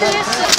Isso!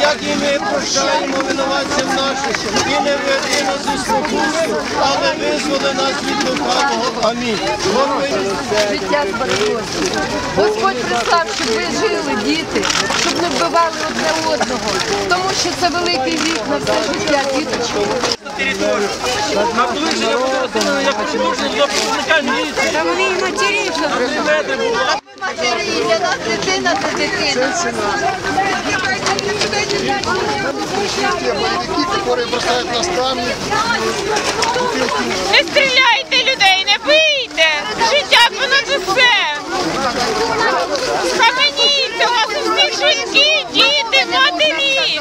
Як і ми прощаємо винуватцям нашим, і не веди нас у спокусу, але визволи нас від лукавого. Амінь. Життя збереглося. Господь прислав, щоб ви жили, діти, щоб не вбивали одне одного, тому що це великий вік на все життя, діточки. Наближення буде як продовження до представника міліції. Та вони і матері це Не стріляйте людей, не бийте! Життя понад усе! Схаменіться, у вас у всіх жінки, діти, матері!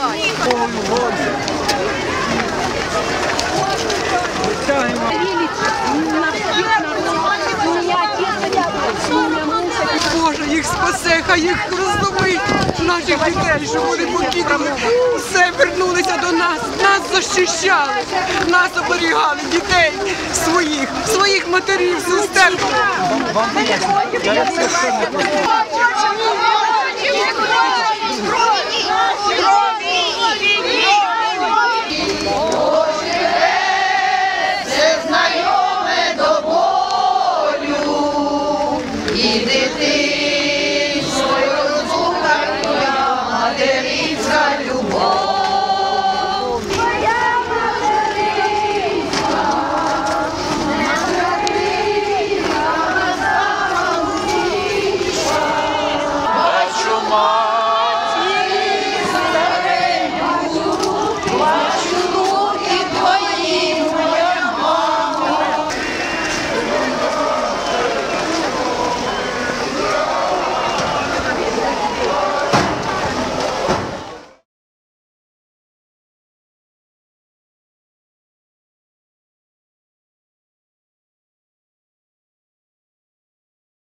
Боже, їх спасе, хай їх роздовить наших дітей, щоб вони покинули. Все вернулися до нас, нас защищали, нас оберігали, дітей своїх, своїх матерів, сестер. Вам It is. За любов.